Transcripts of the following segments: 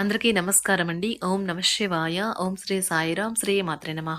అందరికీ నమస్కారం అండి ఓం నమ శివాయ. ఓం శ్రీ సాయిరాం శ్రీ మాత్రే నమ.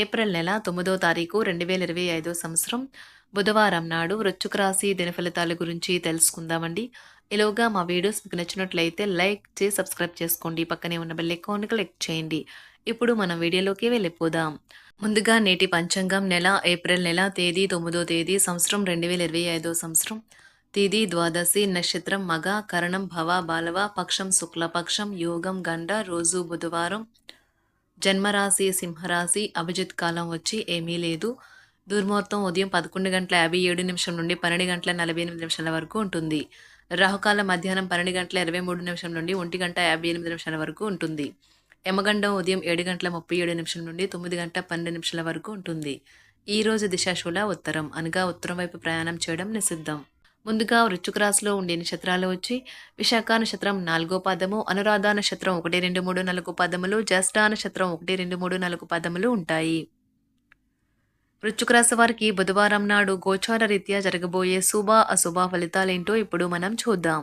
ఏప్రిల్ నెల తొమ్మిదో తారీఖు రెండు వేల ఇరవై ఐదో సంవత్సరం. బుధవారం నాడు వృచ్చుక రాశి దిన ఫలితాల గురించి తెలుసుకుందామండి. ఇలాగా మా వీడియోస్ మీకు నచ్చినట్లయితే లైక్ చేసి సబ్స్క్రైబ్ చేసుకోండి. పక్కనే ఉన్న బెల్ అకౌంట్ క్లిక్ చేయండి. ఇప్పుడు మనం వీడియోలోకి వెళ్ళిపోదాం. ముందుగా నేటి పంచాంగం నెల ఏప్రిల్ నెల తేదీ తొమ్మిదో తేదీ సంవత్సరం రెండు వేల ఇరవై ఐదో సంవత్సరం. తిది ద్వాదశి నక్షత్రం మగ కరణం భవ బాలవ పక్షం శుక్లపక్షం యోగం గండ రోజు బుధవారం జన్మరాశి సింహరాశి అభిజిత్ కాలం వచ్చి ఏమీ లేదు. దుర్ముహూర్తం ఉదయం పదకొండు గంటల యాభై ఏడు నిమిషం నుండి పన్నెండు గంటల నలభై ఎనిమిది నిమిషాల వరకు ఉంటుంది. రాహుకాలం మధ్యాహ్నం పన్నెండు గంటల ఇరవై మూడు నిమిషం నుండి ఒంటి గంట యాభై ఎనిమిది నిమిషాల వరకు ఉంటుంది. యమగండం ఉదయం ఏడు గంటల ముప్పై ఏడు నిమిషం నుండి తొమ్మిది గంటల పన్నెండు నిమిషాల వరకు ఉంటుంది. ఈ రోజు దిశాశూల ఉత్తరం అనగా ఉత్తరం వైపు ప్రయాణం చేయడం నిషిద్ధం. ముందుగా వృచ్చుక రాశిలో ఉండే నక్షత్రాలు వచ్చి విశాఖ నక్షత్రం నాలుగో పదము అనురాధ నక్షత్రం ఒకటి రెండు మూడు నాలుగు పదములు జ్యేష్ఠ నక్షత్రం ఒకటి రెండు మూడు నాలుగు పదములు ఉంటాయి. వృచ్చుక రాశి వారికి బుధవారం నాడు గోచార రీత్యా జరగబోయే శుభ అశుభ ఫలితాలేంటో ఇప్పుడు మనం చూద్దాం.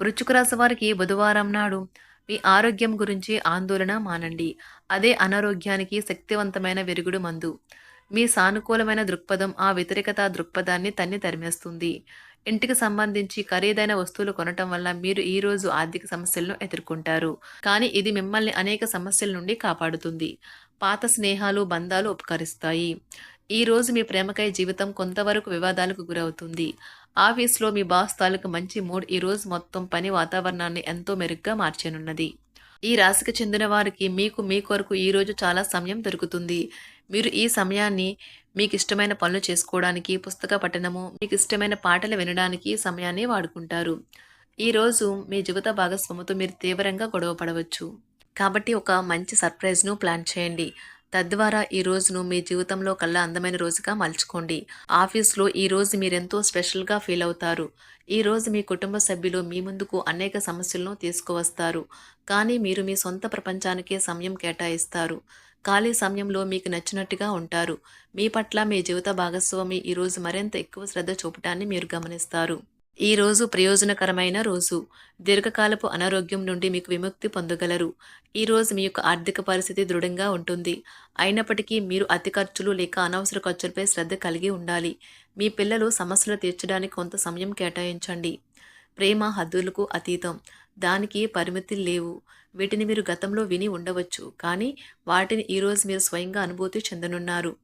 వృచ్చుక రాశి వారికి బుధవారం నాడు మీ ఆరోగ్యం గురించి ఆందోళన మానండి. అదే అనారోగ్యానికి శక్తివంతమైన వెరుగుడు మందు. మీ సానుకూలమైన దృక్పథం ఆ వ్యతిరేకత దృక్పథాన్ని తన్ని తరిమేస్తుంది. ఇంటికి సంబంధించి ఖరీదైన వస్తువులు కొనటం వల్ల మీరు ఈ రోజు ఆర్థిక సమస్యలను ఎదుర్కొంటారు. కానీ ఇది మిమ్మల్ని అనేక సమస్యల నుండి కాపాడుతుంది. పాత స్నేహాలు బంధాలు ఉపకరిస్తాయి. ఈ రోజు మీ ప్రేమకై జీవితం కొంతవరకు వివాదాలకు గురవుతుంది. ఆఫీస్లో మీ బాస్ తాలూకు మంచి మూడ్ ఈ రోజు మొత్తం పని వాతావరణాన్ని ఎంతో మెరుగ్గా మార్చనున్నది. ఈ రాశికి చెందిన వారికి మీకు మీ కొరకు ఈ రోజు చాలా సమయం దొరుకుతుంది. మీరు ఈ సమయాన్ని మీకు ఇష్టమైన పనులు చేసుకోవడానికి పుస్తక పఠనము మీకు ఇష్టమైన పాటలు వినడానికి సమయాన్ని వాడుకుంటారు. ఈరోజు మీ జీవిత భాగస్వామితో మీరు తీవ్రంగా గొడవ పడవచ్చు. కాబట్టి ఒక మంచి సర్ప్రైజ్ను ప్లాన్ చేయండి. తద్వారా ఈ రోజును మీ జీవితంలో కల్లా అందమైన రోజుగా మలుచుకోండి. ఆఫీస్లో ఈ రోజు మీరెంతో స్పెషల్గా ఫీల్ అవుతారు. ఈ రోజు మీ కుటుంబ సభ్యులు మీ ముందుకు అనేక సమస్యలను తీసుకువస్తారు. కానీ మీరు మీ సొంత ప్రపంచానికే సమయం కేటాయిస్తారు. ఖాళీ సమయంలో మీకు నచ్చినట్టుగా ఉంటారు. మీ పట్ల మీ జీవిత భాగస్వామి ఈరోజు మరింత ఎక్కువ శ్రద్ధ చూపటాన్ని మీరు గమనిస్తారు. ఈ రోజు ప్రయోజనకరమైన రోజు. దీర్ఘకాలపు అనారోగ్యం నుండి మీకు విముక్తి పొందగలరు. ఈ రోజు మీ యొక్క ఆర్థిక పరిస్థితి దృఢంగా ఉంటుంది. అయినప్పటికీ మీరు అతి ఖర్చులు లేక అనవసర ఖర్చులపై శ్రద్ధ కలిగి ఉండాలి. మీ పిల్లలు సమస్యలు తీర్చడానికి కొంత సమయం కేటాయించండి. ప్రేమ హద్దులకు అతీతం. దానికి పరిమితులు లేవు. వీటిని మీరు గతంలో విని ఉండవచ్చు. కానీ వాటిని ఈరోజు మీరు స్వయంగా అనుభూతి చెందనున్నారు.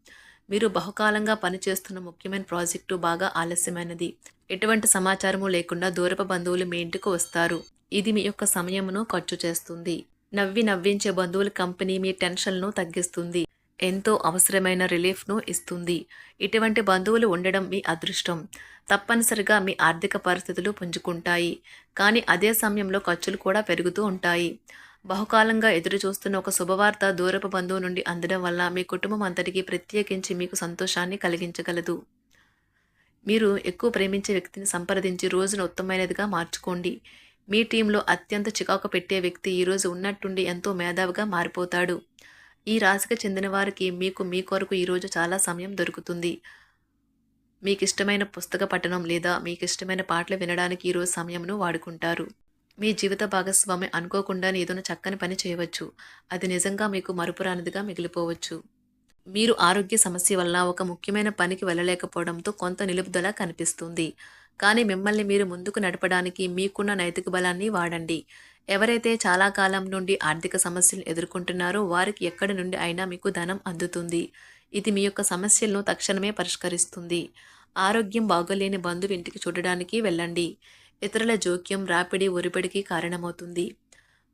మీరు బహుకాలంగా పనిచేస్తున్న ముఖ్యమైన ప్రాజెక్టు బాగా ఆలస్యమైనది. ఎటువంటి సమాచారము లేకుండా దూరపు బంధువులు మీ ఇంటికి వస్తారు. ఇది మీ యొక్క సమయమును ఖర్చు చేస్తుంది. నవ్వి నవ్వించే బంధువుల కంపెనీ మీ టెన్షన్ను తగ్గిస్తుంది. ఎంతో అవసరమైన రిలీఫ్ను ఇస్తుంది. ఇటువంటి బంధువులు ఉండడం మీ అదృష్టం. తప్పనిసరిగా మీ ఆర్థిక పరిస్థితులు పుంజుకుంటాయి. కానీ అదే సమయంలో ఖర్చులు కూడా పెరుగుతూ ఉంటాయి. బహుకాలంగా ఎదురుచూస్తున్న ఒక శుభవార్త దూరపు బంధువు నుండి అందడం వల్ల మీ కుటుంబం అంతటికీ ప్రత్యేకించి మీకు సంతోషాన్ని కలిగించగలదు. మీరు ఎక్కువ ప్రేమించే వ్యక్తిని సంప్రదించి రోజును ఉత్తమమైనదిగా మార్చుకోండి. మీ టీంలో అత్యంత చికాకు పెట్టే వ్యక్తి ఈరోజు ఉన్నట్టుండి ఎంతో మేధావిగా మారిపోతాడు. ఈ రాశికి చెందిన వారికి మీకు మీ కొరకు ఈరోజు చాలా సమయం దొరుకుతుంది. మీకు ఇష్టమైన పుస్తక పఠనం లేదా మీకు ఇష్టమైన పాటలు వినడానికి ఈరోజు సమయంను వాడుకుంటారు. మీ జీవిత భాగస్వామి అనుకోకుండానే ఏదైనా చక్కని పని చేయవచ్చు. అది నిజంగా మీకు మరుపురానిదిగా మిగిలిపోవచ్చు. మీరు ఆరోగ్య సమస్య వల్ల ఒక ముఖ్యమైన పనికి వెళ్ళలేకపోవడంతో కొంత నిలుపుదల కనిపిస్తుంది. కానీ మిమ్మల్ని మీరు ముందుకు నడపడానికి మీకున్న నైతిక బలాన్ని వాడండి. ఎవరైతే చాలా కాలం నుండి ఆర్థిక సమస్యలు ఎదుర్కొంటున్నారో వారికి ఎక్కడి నుండి అయినా మీకు ధనం అందుతుంది. ఇది మీ యొక్క సమస్యలను తక్షణమే పరిష్కరిస్తుంది. ఆరోగ్యం బాగోలేని బంధువు ఇంటికి చూడడానికి వెళ్ళండి. ఇతరుల జోక్యం రాపిడి ఒరిపిడికి కారణమవుతుంది.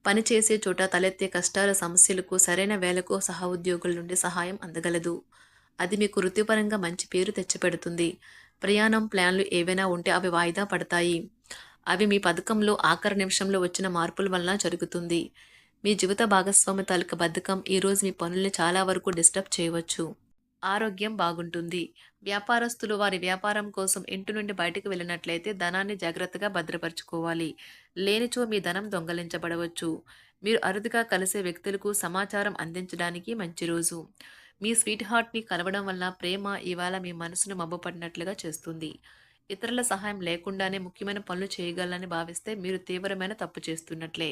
పనిచేసే చోట తలెత్తే కష్టాల సమస్యలకు సరైన వేలకు సహా ఉద్యోగుల నుండి సహాయం అందగలదు. అది మీకు వృత్తిపరంగా మంచి పేరు తెచ్చిపెడుతుంది. ప్రయాణం ప్లాన్లు ఏవైనా ఉంటే అవి వాయిదా పడతాయి. అవి మీ పథకంలో ఆఖరి నిమిషంలో వచ్చిన మార్పుల వలన జరుగుతుంది. మీ జీవిత భాగస్వామి తాలూకా బద్ధకం ఈరోజు మీ పనుల్ని చాలా వరకు డిస్టర్బ్ చేయవచ్చు. ఆరోగ్యం బాగుంటుంది. వ్యాపారస్తులు వారి వ్యాపారం కోసం ఇంటి నుండి బయటకు వెళ్ళినట్లయితే ధనాన్ని జాగ్రత్తగా భద్రపరచుకోవాలి. లేనిచో మీ ధనం దొంగలించబడవచ్చు. మీరు అరుదుగా కలిసే వ్యక్తులకు సమాచారం అందించడానికి మంచి రోజు. మీ స్వీట్ హార్ట్ని కలవడం వల్ల ప్రేమ ఇవాళ మీ మనసును మబ్బపడినట్లుగా చేస్తుంది. ఇతరుల సహాయం లేకుండానే ముఖ్యమైన పనులు చేయగలరని భావిస్తే మీరు తీవ్రమైన తప్పు చేస్తున్నట్లే.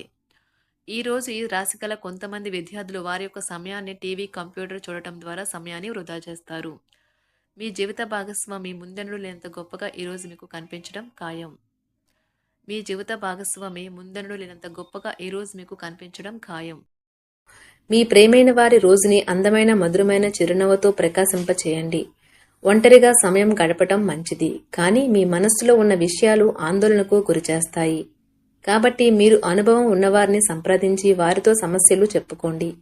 ఈరోజు ఈ రాశిగల కొంతమంది విద్యార్థులు వారి యొక్క సమయాన్ని టీవీ కంప్యూటర్ చూడటం ద్వారా సమయాన్ని వృధా చేస్తారు. మీ జీవిత భాగస్వామి ముందనుడు లేనంత గొప్పగా ఈరోజు మీకు కనిపించడం ఖాయం. మీ జీవిత భాగస్వామి ముందనుడు లేనంత గొప్పగా ఈరోజు మీకు కనిపించడం ఖాయం. మీ ప్రేమైన వారి రోజుని అందమైన మధురమైన చిరునవ్వుతో ప్రకాశింపచేయండి ఒంటరిగా సమయం గడపటం మంచిది. కానీ మీ మనస్సులో ఉన్న విషయాలు ఆందోళనకు గురిచేస్తాయి కాబట్టి మీరు అనుభవం ఉన్నవారిని సంప్రదించి వారితో సమస్యలు చెప్పుకోండి.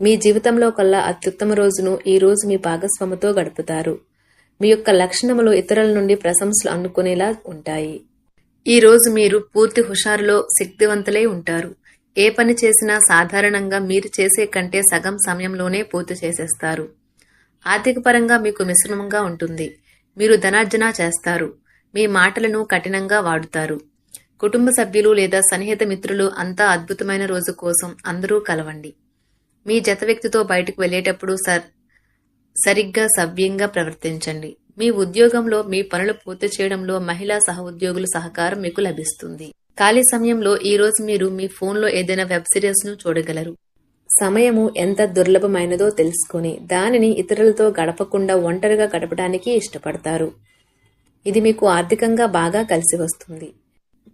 మీ జీవితంలో కల్లా అత్యుత్తమ రోజును ఈ రోజు మీ భాగస్వామితో గడుపుతారు. మీ యొక్క లక్షణములు ఇతరుల నుండి ప్రశంసలు అందుకునేలా ఉంటాయి. ఈ రోజు మీరు పూర్తి హుషారులో శక్తివంతులై ఉంటారు. ఏ పని చేసినా సాధారణంగా మీరు చేసే కంటే సగం సమయంలోనే పూర్తి చేసేస్తారు. ఆర్థిక పరంగా మీకు మిశ్రమంగా ఉంటుంది. మీరు ధనార్జన చేస్తారు. మీ మాటలను కఠినంగా వాడుతారు. కుటుంబ సభ్యులు లేదా సన్నిహిత మిత్రులు అంతా అద్భుతమైన రోజు కోసం అందరూ కలవండి. మీ జత వ్యక్తితో బయటకు వెళ్ళేటప్పుడు సర్ సరిగ్గా సవ్యంగా ప్రవర్తించండి. మీ ఉద్యోగంలో మీ పనులు పూర్తి చేయడంలో మహిళా సహ ఉద్యోగుల సహకారం మీకు లభిస్తుంది. ఖాళీ సమయంలో ఈ రోజు మీరు మీ ఫోన్లో ఏదైనా వెబ్ సిరీస్ను చూడగలరు. సమయము ఎంత దుర్లభమైనదో తెలుసుకుని దానిని ఇతరులతో గడపకుండా ఒంటరిగా గడపడానికి ఇష్టపడతారు. ఇది మీకు ఆర్థికంగా బాగా కలిసి వస్తుంది.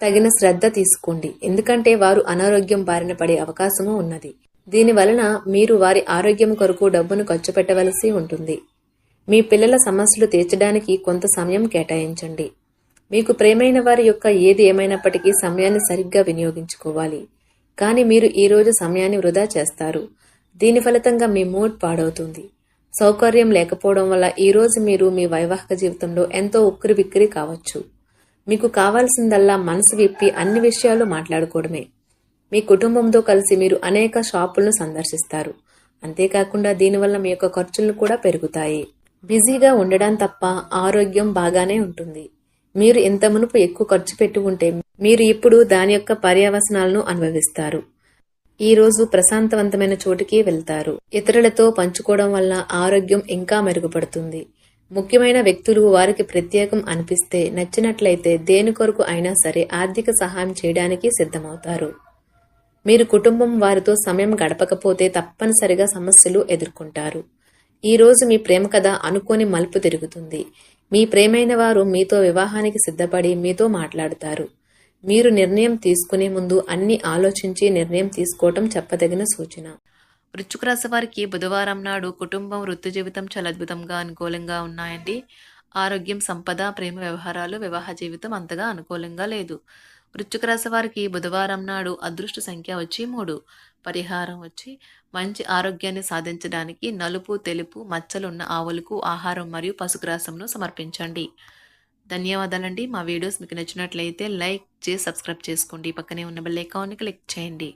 తగిన శ్రద్ధ తీసుకోండి. ఎందుకంటే వారు అనారోగ్యం బారిన పడే అవకాశము ఉన్నది. దీని వలన మీరు వారి ఆరోగ్యం కొరకు డబ్బును ఖర్చు పెట్టవలసి ఉంటుంది. మీ పిల్లల సమస్యలు తీర్చడానికి కొంత సమయం కేటాయించండి. మీకు ప్రేమైన వారి యొక్క ఏది ఏమైనప్పటికీ సమయాన్ని సరిగ్గా వినియోగించుకోవాలి. కానీ మీరు ఈరోజు సమయాన్ని వృధా చేస్తారు. దీని ఫలితంగా మీ మూడ్ పాడవుతుంది. సౌకర్యం లేకపోవడం వల్ల ఈరోజు మీరు మీ వైవాహిక జీవితంలో ఎంతో ఉక్కిరి బిక్కిరి కావచ్చు. మీకు కావాల్సిందల్లా మనసు విప్పి అన్ని విషయాలు మాట్లాడుకోవడమే. మీ కుటుంబంతో కలిసి మీరు అనేక షాపులను సందర్శిస్తారు. అంతేకాకుండా దీనివల్ల మీ యొక్క ఖర్చులు కూడా పెరుగుతాయి. బిజీగా ఉండడం తప్ప ఆరోగ్యం బాగానే ఉంటుంది. మీరు ఇంత మునుపు ఎక్కువ ఖర్చు పెట్టి ఉంటే మీరు ఇప్పుడు దాని యొక్క పర్యవసనాలను అనుభవిస్తారు. ఈ రోజు ప్రశాంతవంతమైన చోటికి వెళ్తారు. ఇతరులతో పంచుకోవడం వల్ల ఆరోగ్యం ఇంకా మెరుగుపడుతుంది. ముఖ్యమైన వ్యక్తులు వారికి ప్రత్యేకం అనిపిస్తే నచ్చినట్లయితే దేని కొరకు అయినా సరే ఆర్థిక సహాయం చేయడానికి సిద్ధమవుతారు. మీరు కుటుంబం వారితో సమయం గడపకపోతే తప్పనిసరిగా సమస్యలు ఎదుర్కొంటారు. ఈ రోజు మీ ప్రేమ కథ అనుకోని మలుపు తిరుగుతుంది. మీ ప్రేమైన వారు మీతో వివాహానికి సిద్ధపడి మీతో మాట్లాడుతారు. మీరు నిర్ణయం తీసుకునే ముందు అన్ని ఆలోచించి నిర్ణయం తీసుకోవటం చెప్పదగిన సూచన. వృచ్చుక రాశి వారికి బుధవారం నాడు కుటుంబం వృత్తి జీవితం చాలా అద్భుతంగా అనుకూలంగా ఉన్నాయండి. ఆరోగ్యం సంపద ప్రేమ వ్యవహారాలు వివాహ జీవితం అంతగా అనుకూలంగా లేదు. వృశ్చిక రాశి వారికి బుధవారం నాడు అదృష్ట సంఖ్య వచ్చి మూడు. పరిహారం వచ్చి మంచి ఆరోగ్యాన్ని సాధించడానికి నలుపు తెలుపు మచ్చలున్న ఆవులకు ఆహారం మరియు పశుగ్రాసంను సమర్పించండి. ధన్యవాదాలండి. మా వీడియోస్ మీకు నచ్చినట్లయితే లైక్ చేసి సబ్స్క్రైబ్ చేసుకోండి. పక్కనే ఉన్న బెల్ ఐకాన్ని క్లిక్ చేయండి.